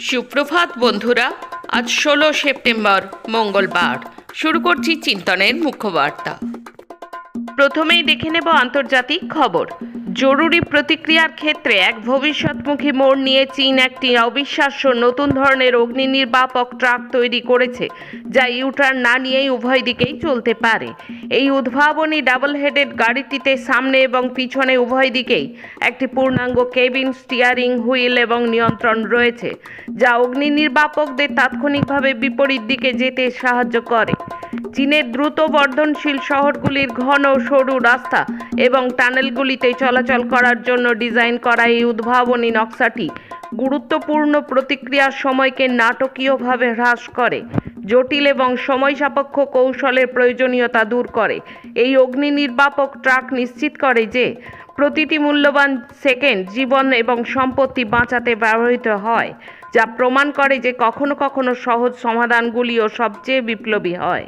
সুপ্রভাত বন্ধুরা, আজ ষোলো সেপ্টেম্বর, মঙ্গলবার। শুরু করছি চিন্তনের মুখ্য বার্তা। প্রথমেই দেখে নেব আন্তর্জাতিক খবর। জরুরি প্রতিক্রিয়ার ক্ষেত্রে এক ভবিষ্যৎমুখী মোড় নিয়ে চীন একটি অবিশ্বাস্য নতুন ধরনের অগ্নি নির্বাপক ট্রাক তৈরি করেছে, যা ইউটার্ন না নিয়েই উভয় দিকেই চলতে পারে। এই উদ্ভাবনী ডাবল হেডেড গাড়িটিতে সামনে এবং পিছনে উভয় দিকেই একটি পূর্ণাঙ্গ কেবিন, স্টিয়ারিং হুইল এবং নিয়ন্ত্রণ রয়েছে, যা অগ্নি নির্বাপকদের তাৎক্ষণিকভাবে বিপরীত দিকে যেতে সাহায্য করে। চীনের দ্রুত বর্ধনশীল শহরগুলির ঘন সরু রাস্তা এবং টানেলগুলিতে চলাচল করার জন্য ডিজাইন করা এই উদ্ভাবনী নকশাটি গুরুত্বপূর্ণ প্রতিক্রিয়ার সময়কে নাটকীয়ভাবে হ্রাস করে, জটিল এবং সময় সাপেক্ষ কৌশলের প্রয়োজনীয়তা দূর করে। এই অগ্নি নির্বাপক ট্রাক নিশ্চিত করে যে, প্রতিটি মূল্যবান সেকেন্ড জীবন এবং সম্পত্তি বাঁচাতে ব্যবহৃত হয়, যা প্রমাণ করে যে কখনো কখনো সহজ সমাধানগুলিও সবচেয়ে বিপ্লবী হয়।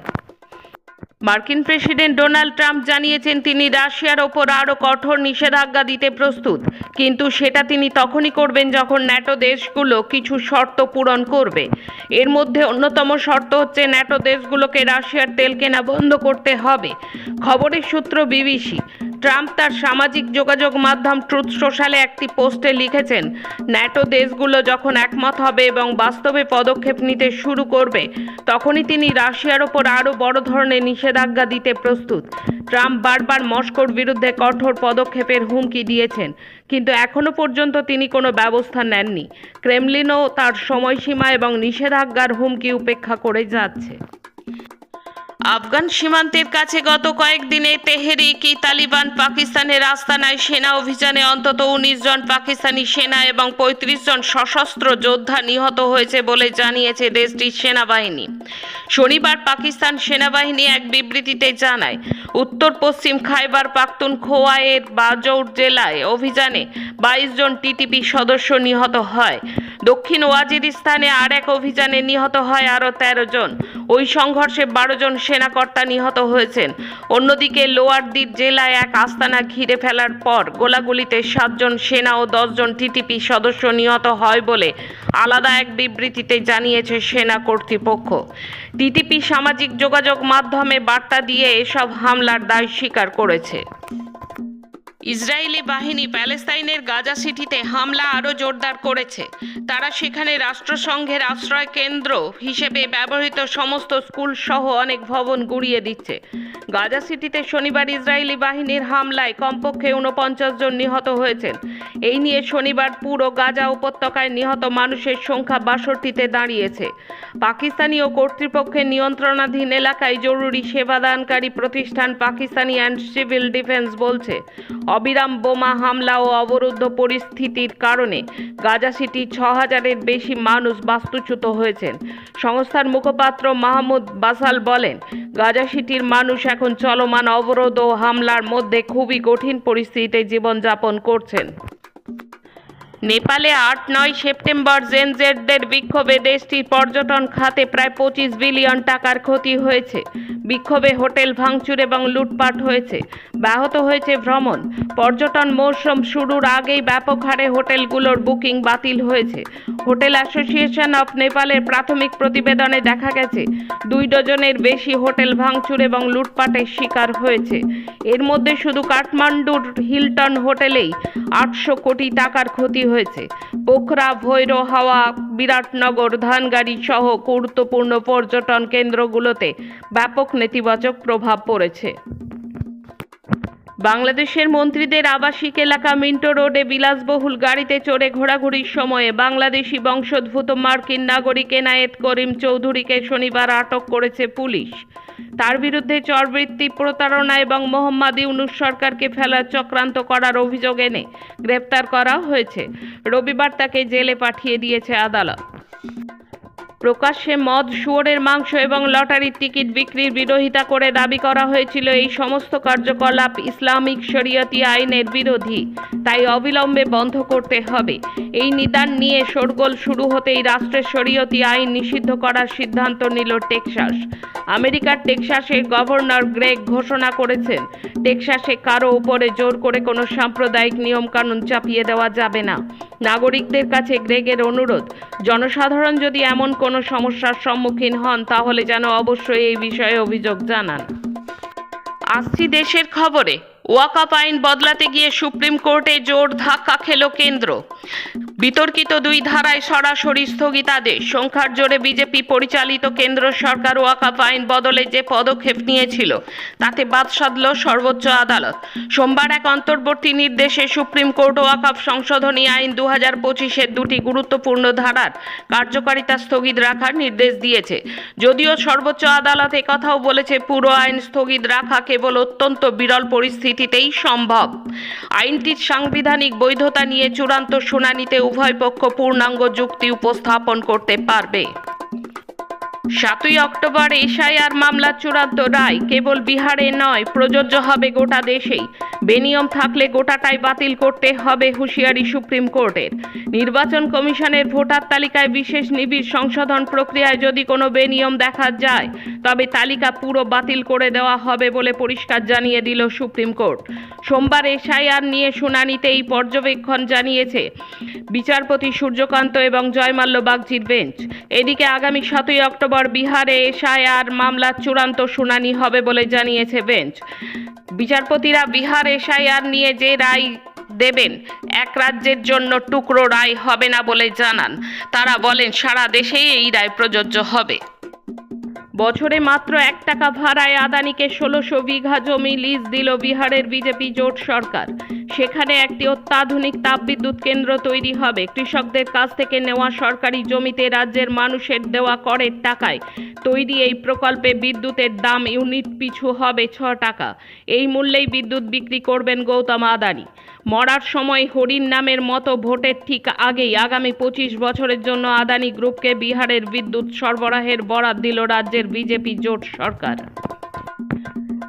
মার্কিন প্রেসিডেন্ট ডোনাল্ড ট্রাম্প জানিয়েছেন তিনি রাশিয়ার ওপর আরও কঠোর নিষেধাজ্ঞা দিতে প্রস্তুত। কিন্তু সেটা তিনি তখনই করবেন যখন ন্যাটো দেশগুলো কিছু শর্ত পূরণ করবে। এর মধ্যে অন্যতম শর্ত হচ্ছে ন্যাটো দেশগুলোকে রাশিয়ার তেল কেনা বন্ধ করতে হবে। খবরের সূত্র বিবিসি। ট্রাম্প তার সামাজিক যোগাযোগ মাধ্যম ট্রুথ সোশ্যালে একটি পোস্টে লিখেছেন, ন্যাটো দেশগুলো যখন একমত হবে এবং বাস্তবে পদক্ষেপ নিতে শুরু করবে, তখনই তিনি রাশিয়ার ওপর আরও বড় ধরনের নিষেধাজ্ঞা দিতে প্রস্তুত। ট্রাম্প বারবার মস্কোর বিরুদ্ধে কঠোর পদক্ষেপের হুমকি দিয়েছেন, কিন্তু এখনও পর্যন্ত তিনি কোনো ব্যবস্থা নেননি। ক্রেমলিনও তার সময়সীমা এবং নিষেধাজ্ঞার হুমকি উপেক্ষা করে যাচ্ছে। আফগান সীমান্তের কাছে গত কয়েকদিনে তেহরিকি, তালিবান, পাকিস্তানের আস্তানায় সেনা অভিযানে অন্তত উনিশ জন পাকিস্তানি সেনা এবং পঁয়ত্রিশ জন সশস্ত্র যোদ্ধা নিহত হয়েছে বলে জানিয়েছে দেশটির সেনাবাহিনী। শনিবার পাকিস্তান সেনাবাহিনী এক বিবৃতিতে জানায় উত্তর পশ্চিম খাইবার পাখতুন খোয়াইয়ের বাজৌর জেলায় অভিযানে বাইশ জন টিটিপি সদস্য নিহত হয়। দক্ষিণ ওয়াজিরিস্তানে আর এক অভিযানে নিহত হয় আরও তেরো জন। ওই সংঘর্ষে বারো জন সেনাকর্তা নিহত হয়েছেন। অন্যদিকে লোয়ার দ্বীপ জেলায় এক আস্তানা ঘিরে ফেলার পর গোলাগুলিতে সাতজন সেনা ও দশজন টিটিপি সদস্য নিহত হয় বলে আলাদা এক বিবৃতিতে জানিয়েছে সেনা কর্তৃপক্ষ। টিটিপি সামাজিক যোগাযোগ মাধ্যমে বার্তা দিয়ে এসব হামলার দায় স্বীকার করেছে। ইসরায়েলি বাহিনী প্যালেস্তাইনের গাজা সিটিতে হামলা আরও জোরদার করেছে। তারা সেখানে রাষ্ট্রসংঘের আশ্রয় কেন্দ্র হিসেবে ব্যবহৃত সমস্ত স্কুল সহ অনেক ভবন গুড়িয়ে দিচ্ছে। গাজা সিটিতে শনিবার ইসরায়েলি বাহিনীর হামলায় কমপক্ষে উনপঞ্চাশ জন নিহত হয়েছেন। এই নিয়ে শনিবার পুরো গাজা উপত্যকায় নিহত মানুষের সংখ্যা বাষট্টিতে দাঁড়িয়েছে। পাকিস্তানি ও কর্তৃপক্ষের নিয়ন্ত্রণাধীন এলাকায় জরুরি সেবাদানকারী প্রতিষ্ঠান পাকিস্তানি অ্যান্ড সিভিল ডিফেন্স বলছে, অবিরাম বোমা হামলা ও অবরুদ্ধ পরিস্থিতির কারণে গাজা সিটি ছ হাজারের বেশি মানুষ বাস্তুচ্যুত হয়েছেন। সংস্থার মুখপাত্র মাহমুদ বাসাল বলেন, গাজা সিটির মানুষ এখন চলমান অবরোধ ও হামলার মধ্যে খুবই কঠিন পরিস্থিতিতে জীবনযাপন করছেন। নেপালে আট নয় সেপ্টেম্বর জেনজেডদের বিক্ষোভে দেশটির পর্যটন খাতে প্রায় পঁচিশ বিলিয়ন টাকার ক্ষতি হয়েছে। বিক্ষোভে হোটেল ভাঙচুর এবং লুটপাট হয়েছে। ব্যাহত হয়েছে ভ্রমণ। পর্যটন মৌসুম শুরুর আগেই ব্যাপক হারে হোটেলগুলোর বুকিং বাতিল হয়েছে। হোটেল অ্যাসোসিয়েশন অফ নেপালের প্রাথমিক প্রতিবেদনে দেখা গেছে, দুই ডজনের বেশি হোটেল ভাঙচুর এবং লুটপাটের শিকার হয়েছে। এর মধ্যে শুধু কাঠমান্ডুর হিলটন হোটেলেই আটশো কোটি টাকার ক্ষতি হয়েছে। পোখরা ভৈর হাওয়া বিরাটনগর ধানগাড়ি সহ গুরুত্বপূর্ণ পর্যটন কেন্দ্রগুলোতে ব্যাপক নেতিবাচক প্রভাব পড়েছে। বাংলাদেশের মন্ত্রীদের আবাসিক এলাকা মিন্টো রোডে বিলাসবহুল গাড়িতে চড়ে ঘোরাঘুরির সময়ে বাংলাদেশি বংশোদ্ভূত মার্কিন নাগরিক এনায়েত করিম চৌধুরীকে শনিবার আটক করেছে পুলিশ। তার বিরুদ্ধে চরবৃত্তি, প্রতারণা এবং মোহাম্মদ ইউনুস সরকারকে ফেলার চক্রান্ত করার অভিযোগ এনে গ্রেপ্তার করা হয়েছে। রবিবার তাকে জেলে পাঠিয়ে দিয়েছে আদালত। প্রকাশ্যে মদ, শুয়োরের মাংস এবং লটারির টিকিট বিক্রির বিরোধিতা করে দাবি করা হয়েছিল এই সমস্ত কার্যকলাপ ইসলামিক শরীয়তি আইনের বিরোধী। তাই অবিলম্বে বন্ধ করতে হবে। এই নিদান নিয়ে শোরগোল শুরু হতেই রাষ্ট্রের শরীয়তি আইন নিষিদ্ধ করার সিদ্ধান্ত নিল টেক্সাস। আমেরিকার টেক্সাসের গভর্নর গ্রেগ ঘোষণা করেছেন, টেক্সাসে কারও উপরে জোর করে কোনো সাম্প্রদায়িক নিয়মকানুন চাপিয়ে দেওয়া যাবে না। নাগরিকদের কাছে গ্রেগের অনুরোধ। জনসাধারণ যদি এমন কোনো সমস্যার সম্মুখীন হন, তাহলে যেন অবশ্যই এই বিষয়ে অভিযোগ জানান। আসছি দেশের খবরে। ওয়াকাপ আইন বদলাতে গিয়ে সুপ্রিম কোর্টে জোর ধাক্কা খেল কেন্দ্র। বিতর্কিত দুই ধারায় সরাসরি স্থগিতাদেশ। সংখ্যার জোরে বিজেপি পরিচালিত কেন্দ্র সরকার ওয়াকাপ আইন বদলে যে পদক্ষেপ নিয়েছিল, তাতে বাদ সাধল সর্বোচ্চ আদালত। সোমবার এক অন্তর্বর্তী নির্দেশে সুপ্রিম কোর্ট ওয়াকাপ সংশোধনী আইন দু হাজার পঁচিশের দুটি গুরুত্বপূর্ণ ধারার কার্যকারিতা স্থগিত রাখার নির্দেশ দিয়েছে। যদিও সর্বোচ্চ আদালত কথাও বলেছে, পুরো আইন স্থগিত রাখা কেবল অত্যন্ত বিরল পরিস্থিতিতেই সম্ভব। আইনটির সাংবিধানিক বৈধতা নিয়ে চূড়ান্ত শুনানিতে উভয় পক্ষ পূর্ণাঙ্গ যুক্তি উপস্থাপন করতে পারবে। সাতই অক্টোবর এসআইআর মামলার চূড়ান্ত রায় কেবল বিহারে নয়, প্রযোজ্য হবে গোটা দেশেই। বেনিয়ম থাকলে গোটাটাই বাতিল করতে হবে হুঁশিয়ারি সুপ্রিম কোর্টের। নির্বাচন কমিশনের ভোটার তালিকায় বিশেষ নিবিড় সংশোধন প্রক্রিয়ায় যদি কোনো বেনিয়ম দেখা যায়, তবে তালিকা পুরো বাতিল করে দেওয়া হবে বলে পরিষ্কার জানিয়ে দিল সুপ্রিম কোর্ট। সোমবার এসআইআর নিয়ে শুনানিতে এই পর্যবেক্ষণ জানিয়েছে বিচারপতি সূর্যকান্ত এবং জয়মাল্য বাগজির বেঞ্চ। এদিকে আগামী সাতই অক্টোবর বিহারে এসআইআর মামলার চূড়ান্ত শুনানি হবে বলে জানিয়েছে বেঞ্চ। বিচারপতিরা বিহার এসআইআর নিয়ে যে রায় দেবেন, এক রাজ্যের জন্য টুকরো রায় হবে না বলে জানান। তারা বলেন, সারা দেশেই এই রায় প্রযোজ্য হবে। বছরে মাত্র এক টাকা ভাড়ায় আদানিকে ষোলোশো বিঘা জমি লিজ দিল বিহারের বিজেপি জোট সরকার। সেখানে একটি অত্যাধুনিক তাপবিদ্যুৎ কেন্দ্র তৈরি হবে। কৃষকদের কাছ থেকে নেওয়া সরকারি জমিতে রাজ্যের মানুষের দেওয়া করের টাকায় তৈরি এই প্রকল্পে বিদ্যুতের দাম ইউনিট পিছু হবে ছ টাকা। এই মূল্যেই বিদ্যুৎ বিক্রি করবেন গৌতম আদানি। মরার সময় হরিণ নামের মতো ভোটের ঠিক আগেই আগামী পঁচিশ বছরের জন্য আদানি গ্রুপকে বিহারের বিদ্যুৎ সরবরাহের বরাদ দিল রাজ্যের বিজেপি জোট সরকার।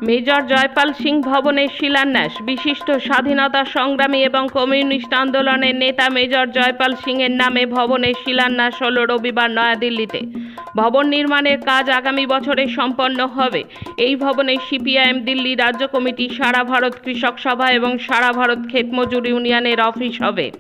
মেজর জয়পাল সিং ভবনের শিলান্যাস, বিশিষ্ট স্বাধীনতা সংগ্রামী এবং কমিউনিস্ট আন্দোলনের নেতা মেজর জয়পাল সিংয়ের নামে ভবনের শিলান্যাস হল রবিবার নয়াদিল্লিতে। ভবন নির্মাণের কাজ আগামী বছরে সম্পন্ন হবে। এই ভবনে সিপিআইএম, দিল্লি রাজ্য কমিটি, সারা ভারত কৃষক সভা এবং সারা ভারত ক্ষেতমজুর ইউনিয়নের অফিস হবে।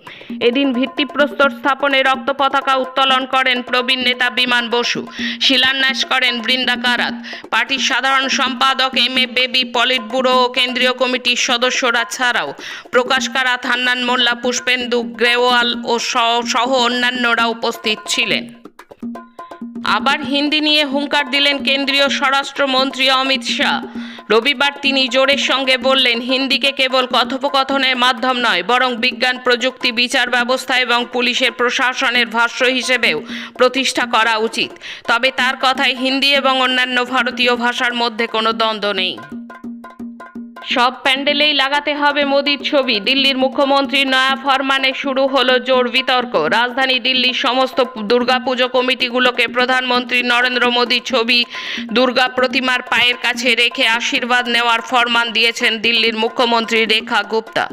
এদিন ভিত্তিপ্রস্তর স্থাপনে রক্ত পতাকা উত্তোলন করেন প্রবীণ নেতা বিমান বসু। শিলান্যাস করেন বৃন্দা কারাত। পার্টির সাধারণ সম্পাদক M A Baby polit bureau ও কেন্দ্রীয় কমিটির সদস্যরা ছাড়াও প্রকাশ কারাত, হান্নান মোল্লা, পুষ্পেন্দু গ্রেওয়াল ও সহ- সহ অন্যান্যরা উপস্থিত ছিলেন। আবার হিন্দি নিয়ে হুঙ্কার দিলেন কেন্দ্রীয় স্বরাষ্ট্রমন্ত্রী অমিত শাহ। রবিবার তিনি জোরের সঙ্গে বললেন, হিন্দিকে কেবল কথোপকথনের মাধ্যম নয়, বরং বিজ্ঞান, প্রযুক্তি, বিচার ব্যবস্থা এবং পুলিশের প্রশাসনের ভাষ্য হিসেবেও প্রতিষ্ঠা করা উচিত। তবে তার কথায় হিন্দি এবং অন্যান্য ভারতীয় ভাষার মধ্যে কোনো দ্বন্দ্ব নেই। সব প্যান্ডেলেই লাগাতে হবে মোদির ছবি। দিল্লির মুখ্যমন্ত্রী নয়া ফরমানে শুরু হলো জোর বিতর্ক। রাজধানী দিল্লির সমস্ত দুর্গাপুজো কমিটিগুলোকে প্রধানমন্ত্রী নরেন্দ্র মোদীর ছবি দুর্গা প্রতিমার পায়ের কাছে রেখে আশীর্বাদ নেওয়ার ফরমান দিয়েছেন দিল্লির মুখ্যমন্ত্রী রেখা গুপ্তা।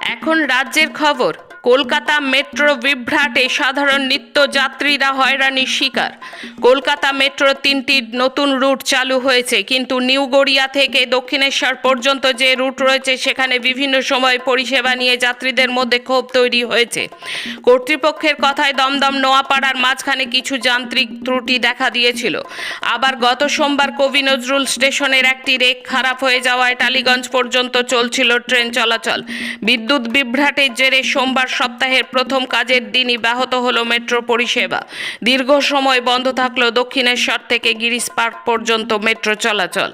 এখন রাজ্যের খবর। কলকাতা মেট্রো বিভ্রাটে সাধারণ নিত্য যাত্রীরা হয়রানির শিকার। কলকাতা মেট্রো তিনটি নতুন রুট চালু হয়েছে, কিন্তু নিউ গড়িয়া থেকে দক্ষিণেশ্বর পর্যন্ত যে রুট রয়েছে, সেখানে বিভিন্ন সময় পরিষেবা নিয়ে যাত্রীদের মধ্যে ক্ষোভ তৈরি হয়েছে। কর্তৃপক্ষের কথায় দমদম নোয়াপাড়ার মাঝখানে কিছু যান্ত্রিক ত্রুটি দেখা দিয়েছিল। আবার গত সোমবার কবি নজরুল স্টেশনের একটি রেক খারাপ হয়ে যাওয়ায় টালিগঞ্জ পর্যন্ত চলছিল ট্রেন চলাচল। বিদ্যুৎ বিভ্রাটের জেরে সোমবার সপ্তাহের প্রথম কাজের দিনই ব্যাহত হলো মেট্রো পরিষেবা। দীর্ঘ সময় বন্ধ থাকল দক্ষিণেশ্বর থেকে গিরিশ পার্ক পর্যন্ত মেট্রো চলাচল।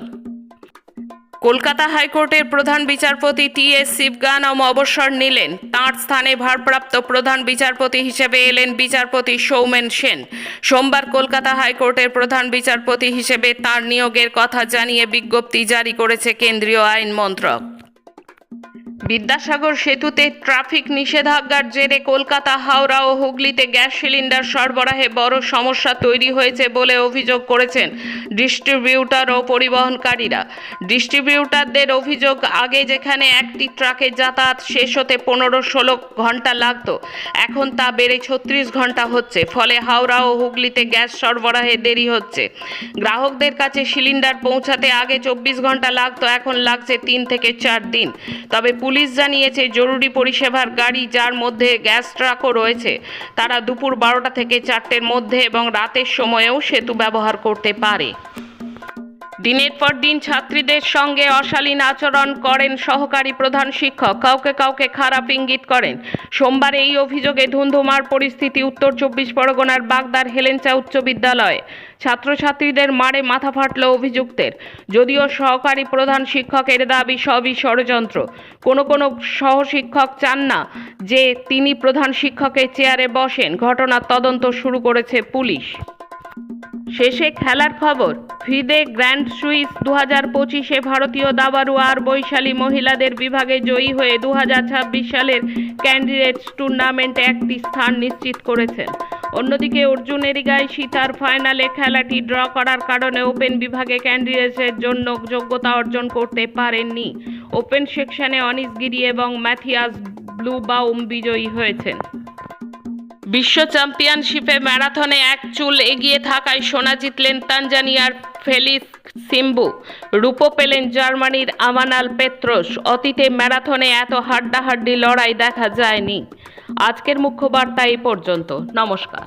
কলকাতা হাইকোর্টের প্রধান বিচারপতি টি এস শিবগানম অবসর নিলেন। তাঁর স্থানে ভারপ্রাপ্ত প্রধান বিচারপতি হিসেবে এলেন বিচারপতি সৌমেন সেন। সোমবার কলকাতা হাইকোর্টের প্রধান বিচারপতি হিসেবে তার নিয়োগের কথা জানিয়ে বিজ্ঞপ্তি জারি করেছে কেন্দ্রীয় আইন মন্ত্রক। বিদ্যাসাগর সেতুতে ট্রাফিক নিষেধাজ্ঞার জেরে কলকাতা, হাওড়া ও হুগলিতে গ্যাস সিলিন্ডার সরবরাহে বড় সমস্যা তৈরি হয়েছে বলে অভিযোগ করেছেন ডিস্ট্রিবিউটর ও পরিবহনকারীরা। ডিস্ট্রিবিউটারদের অভিযোগ, আগে যেখানে একটি ট্রাকে যাতায়াত শেষ হতে পনেরো ষোলো ঘণ্টা লাগতো, এখন তা বেড়ে ছত্রিশ ঘণ্টা হচ্ছে। ফলে হাওড়া ও হুগলিতে গ্যাস সরবরাহে দেরি হচ্ছে। গ্রাহকদের কাছে সিলিন্ডার পৌঁছাতে আগে চব্বিশ ঘণ্টা লাগতো, এখন লাগছে তিন থেকে চার দিন। তবে পুলিশ জানিয়েছে, জরুরি পরিষেবার গাড়ি যার মধ্যে গ্যাস ট্রাকও রয়েছে, তারা দুপুর বারোটা থেকে চারটের মধ্যে এবং রাতের সময়েও সেতু ব্যবহার করতে পারে। দিনের পর দিন ছাত্রীদের সঙ্গে অশালীন আচরণ করেন সহকারী প্রধান শিক্ষক। কাউকে কাউকে খারাপ ইঙ্গিত করেন। সোমবার এই অভিযোগে ধুন্ধুমার পরিস্থিতি উত্তর চব্বিশ পরগনার বাগদার হেলেঞ্চা উচ্চ বিদ্যালয়ে। ছাত্রছাত্রীদের মারে মাথা ফাটল অভিযুক্তের। যদিও সহকারী প্রধান শিক্ষকের দাবি সবই ষড়যন্ত্র। কোনো কোনো সহশিক্ষক চান না যে তিনি প্রধান শিক্ষকের চেয়ারে বসেন। ঘটনার তদন্ত শুরু করেছে পুলিশ। শেষে খেলার খবর ফিদে গ্র্যান্ড সুইস দু হাজার পঁচিশে ভারতীয় দাবারু আর বৈশালী মহিলাদের বিভাগে জয়ী হয়ে দু হাজার ছাব্বিশ সালের ক্যান্ডিডেটস টুর্নামেন্টে একটি স্থান নিশ্চিত করেছেন। অন্যদিকে অর্জুন এরিগাই সীতার ফাইনালে খেলাটি ড্র করার কারণে ওপেন বিভাগে ক্যান্ডিডেটসের জন্য যোগ্যতা অর্জন করতে পারেননি। ওপেন সেকশনে অনিস গিরি এবং ম্যাথিয়াস ব্লুবাউম বিজয়ী হয়েছেন। বিশ্ব চ্যাম্পিয়নশিপে ম্যারাথনে এক চুল এগিয়ে থাকায় সোনা জিতলেন তানজানিয়ার ফেলিস সিম্বু। রূপো পেলেন জার্মানির আমানাল পেত্রস। অতীতে ম্যারাথনে এত হাড্ডাহাড্ডি লড়াই দেখা যায়নি। আজকের মুখ্য বার্তা এই পর্যন্ত। নমস্কার।